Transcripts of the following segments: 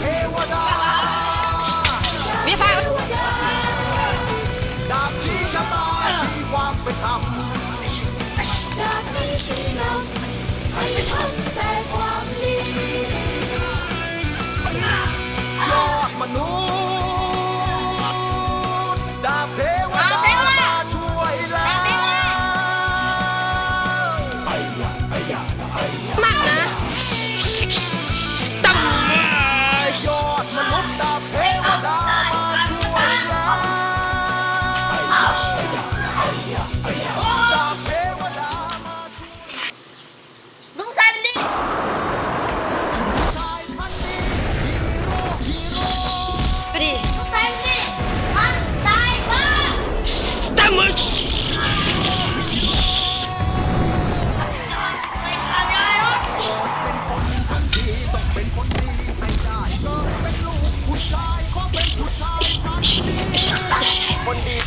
เทวดา มีไฟดาบชี้ชะตาชีความเป็นดาบนี้ชีนำให้ทำแต่ความดียอดมนุษย์ดาบเทวดามช่วยแล้วไอ้ยาอ้ยาอ้ยา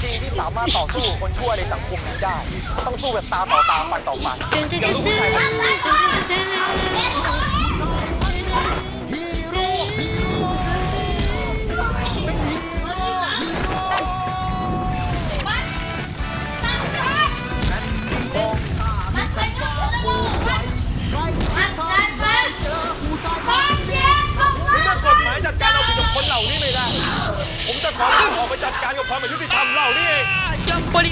จริงที่สามารถต่อสู้กับคนชั่วในสังคมนี้ได้ ต้องสู้แบบตาต่อตาฟันต่อฟันตึ้งตึ้งเดี๋ยวตึ้ลูงกผู้ชายคน อายุติธรรมเหล่านี้เองยังบริ